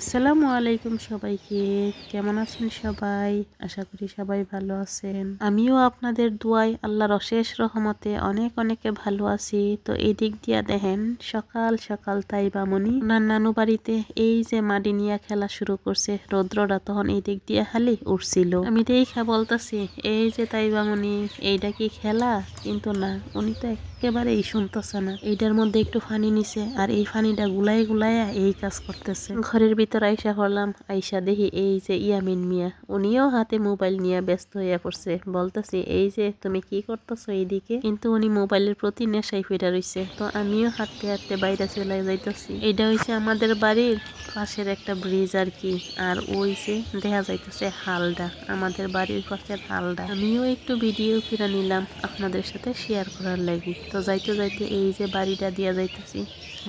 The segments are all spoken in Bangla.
আসসালামু আলাইকুম সবাইকে। কেমন আছেন সবাই? আশা করি সবাই ভালো আছেন। আমিও আপনাদের দুয়াই আল্লাহর অশেষ রহমতে অনেক অনেকে ভালো আছি। তো এই দিক দিয়া দেখেন, সকাল সকাল তাই বামনি। ওনার নানু বাড়িতে এই যে মাটি নিয়ে খেলা শুরু করছে, রৌদ্রটা তখন এই দিক দিয়ে খালি উঠছিল আমি দেখা বলতাছি, এই যে তাই বামনি, এইটা কি খেলা? কিন্তু না, উনি তো একেবারেই শুনতেছে না। এইটার মধ্যে একটু ফানি নিছে আর এই ফানিটা গুলাই গুলাইয়া এই কাজ করতেছে। ঘরের ভিতর আইসা করলাম আইসা দেখি এই যে ইয়ামিন মিয়া, উনিও হাতে মোবাইল নিয়ে ব্যস্ত হইয়া পড়ছে। বলতেছি, এই যে তুমি কি করতেছো এইদিকে? কিন্তু উনি মোবাইলের প্রতি নেশাই ফিরা রইছে। তো আমিও হাঁটতে হাঁটতে বাইরে চলে যাইতেছি। এটা হইছে আমাদের বাড়ির পাশের একটা ব্রিজ আর কি। আর ওই যে দেখা যাইতেছে হালডা আমাদের বাড়ির পাশের হালডা আমিও একটু ভিডিও ফিরা নিলাম আপনাদের সাথে শেয়ার করার লাগি। তো যাইতে যাইতে এই যে বাড়িটা দিয়া যাইতেছি,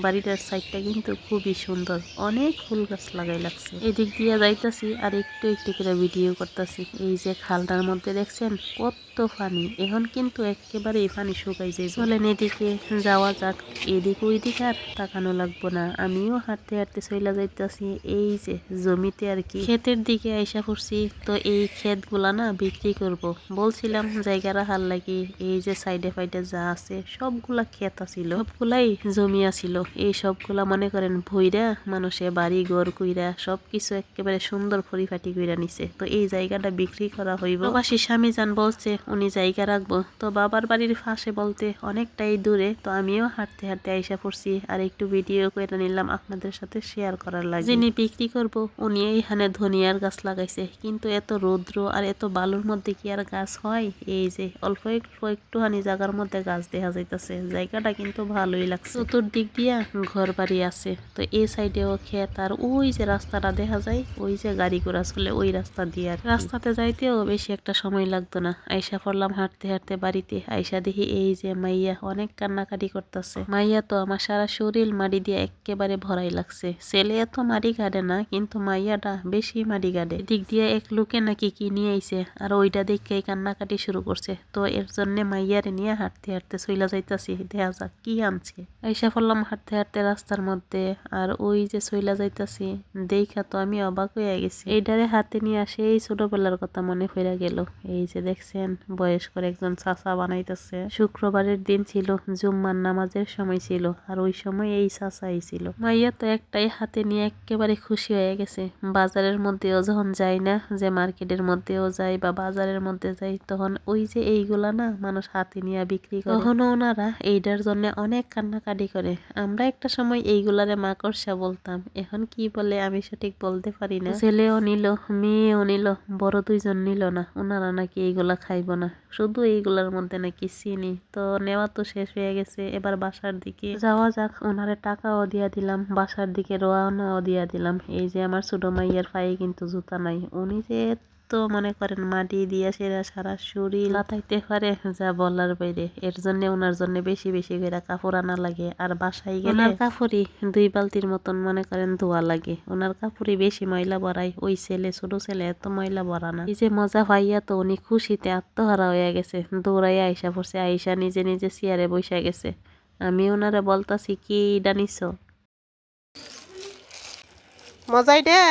বাড়িটার সাইডটা কিন্তু খুবই সুন্দর। অনেক ফুল গাছ লাগাই লাগছে। এদিক দিয়ে যাইতাছি আর একটু একটু করে ভিডিও করতেছি। এই যে খালটার মধ্যে দেখছেন, কত পানি এখন কিন্তু একেবারে পানি শুকাই যায় চলেন এদিকে, যাওয়া যাক। এদিক ওইদিক আর তাকানো লাগবো না। আমিও হাঁটতে হাঁটতে চইলা যাইতাছি। এই যে, জমিতে আর কি। ক্ষেতের দিকে আইসা পড়ছি। তো এই ক্ষেতগুলা না বিক্রি করব। বলছিলাম জায়গা রাখার লাগি। এই যে সাইডে ফাইডে যা আছে, সবগুলা ক্ষেত আছিল। সবগুলাই জমি আছিল। এই সবগুলা মনে করেন ভইরা, মানুষে বাড়ি ঘর কইরা, সবকিছু একেবারে সুন্দর পরিপাটি কইরা নিছে। তো এই জায়গাটা বিক্রি করা হইব। প্রবাসী স্বামী যান বলছে উনি জায়গা রাখব। তো বাবার বাড়ির পাশে বলতে অনেকটাই দূরে, তো আমিও হাঁটতে হাঁটতে আইসা পড়ছি আর একটু ভিডিও করে নিলাম আপনাদের সাথে শেয়ার করার লাগে। যিনি বিক্রি করব, উনি এইখানে ধনিয়ার গাছ লাগাইছে। কিন্তু এত রৌদ্র আর এত বালুর মধ্যে কি আর গাছ হয়? এই যে, অল্প একটু, একটুখানি জায়গার মধ্যে গাছ দেখা যাইতেছে। জায়গাটা কিন্তু ভালোই লাগছে। চতুর্দিক দিয়া ঘর বাড়ি আছে। তো এই সাইডেও ক্ষেত আর ওই যে রাস্তাটা দেখা যায়, ওই যে গাড়ি ঘোড়া চলে ওই রাস্তা দিয়ে আর রাস্তাতে যাইতেও বেশি একটা সময় লাগতো না। আইসা পড়লাম হাঁটতে হাঁটতে বাড়িতে। আইসা দেখি এই যে মাইয়া অনেক কান্নাকাটি করতেছে। মাইয়া তো আমার সারা শরীর মাটি দিয়ে একেবারে ভরাই লাগছে। ছেলে এত মাটি কাটে না, কিন্তু মাইয়াটা বেশি মাটি কাটে। দিক দিয়ে এক লোকে নাকি কি নিয়ে আইছে, আর ওইটা দেখে কান্নাকাটি শুরু করছে। তো এর জন্য মাইয়ারে নিয়ে হাঁটতে হাঁটতে চইলা যাইতাছি, দেখা যাক কি আনছে। আইসা পড়লাম হাঁটতে হাঁটতে রাস্তার মধ্যে, আর ওই যে চইলা যাইতাছি, দেখা তো আমি অবাক হয়ে গেছি। এইটারে হাতে নিয়ে আসে এই ছোটবেলার কথা মনে পড়ে গেল। এই যে দেখছেন বয়স্কর একজন চাচা বানাইতেছে। শুক্রবারের দিন ছিল, জুম্মার নামাজের সময় ছিল, আর ওই সময় এই চাচাই ছিল। মাইয়া তো একটাই হাতে নিয়ে একেবারে খুশি হয়ে গেছে। বাজারের মধ্যেও যখন যাই না, যে মার্কেটের মধ্যেও যাই বা বাজারের মধ্যে যাই, তখন ওই যে এইগুলা না, মানুষ হাতে নিয়ে বিক্রি করে। তখনও ওনারা এইটার জন্য অনেক কান্নাকাটি করে। আমরা একটা সময় এইগুলারে মাকড়সা বলতাম। এখন কি বলে আমি সঠিক বলতে পারি না। ছেলেও নিল, মেয়েও নিল, বড় দুইজন নিল না। ওনারা নাকি এইগুলা খাইব না। শুধু এইগুলার মধ্যে নাকি চিনি। তো নেওয়া তো শেষ হয়ে গেছে। এবার বাসার দিকে যাওয়া যাক। ওনারে টাকাও দিয়া দিলাম। বাসার দিকে রোয়ানাও দিয়া দিলাম। এই যে আমার ছোট মাইয়ের পায়ে কিন্তু জুতা নাই। উনি যে তো মনে করেন মাটি দিয়া সেরা সারা শরীর লাতাইতে পারে যা বলার বাইরে। এর জন্য ওনার জন্য বেশি বেশি করে কাপড় আনা লাগে। আর বাসায় গেলে ওনার কাপড়ই দুই বালতির মতন মনে করেন ধোয়া লাগে। ওনার কাপড়ই বেশি ময়লা ভরায়। ওই ছেলে ছোট ছেলে এত ময়লা ভরা না। এই যে মজা পাইয়া তো উনি খুশিতে আত্মহারা হয়ে গেছে। দৌড়াইয়া আইসা পড়ছে। আইসা নিজে নিজে চেয়ারে বসে গেছে। আমি ওনারা বলতাছি কি ডানিস মজাই দে।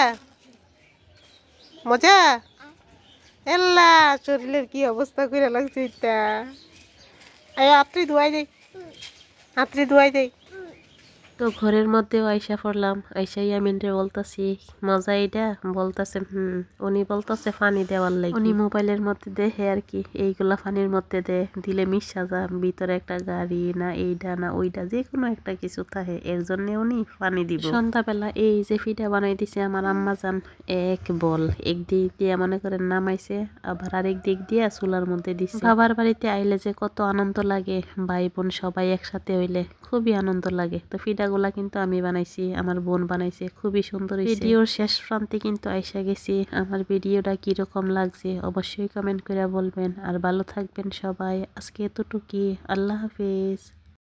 মজা? এল্লা শরীরের কি অবস্থা করে লাগছে এটা? আয় আত্রি ধোয়াই দেয় আত্রি ধোয়াই দেই তো ঘরের মধ্যেও আইসা পড়লাম। আইসা ইয়ামিনরে বলতাছি, মজা এটা বলতাছে, হুম। উনি বলতাছে, পানি দেওয়ার লাগে। উনি মোবাইলের মধ্যে দেখে আর কি এইগুলা পানির মধ্যে দে, দিলে মিশা যা ভিতরে একটা গাড়ি না এইটা না ওইটা যে কোনো একটা কিছু থাকে, এর জন্য উনি পানি দিব। সন্ধ্যাবেলা এই যে ফিটা বানাই দিছে আমার আম্মা যান এক বল একদিক দিয়ে মনে করেন নামাইছে, আবার আরেক দিক দিয়ে চুলার মধ্যে দিছে। বাবার বাড়িতে আইলে যে কত আনন্দ লাগে, ভাই বোন সবাই একসাথে হইলে খুবই আনন্দ লাগে। তো ফিটা গুলা কিন্তু আমি বানাইছি, আমার বোন বানাইছে, খুবই সুন্দর ভিডিওর শেষ প্রান্তে কিন্তু আইসা গেছি, আমার ভিডিওটা কীরকম লাগছে অবশ্যই কমেন্ট করে বলবেন। আর ভালো থাকবেন সবাই, আজকে এতটুকুই, আল্লাহ হাফিজ।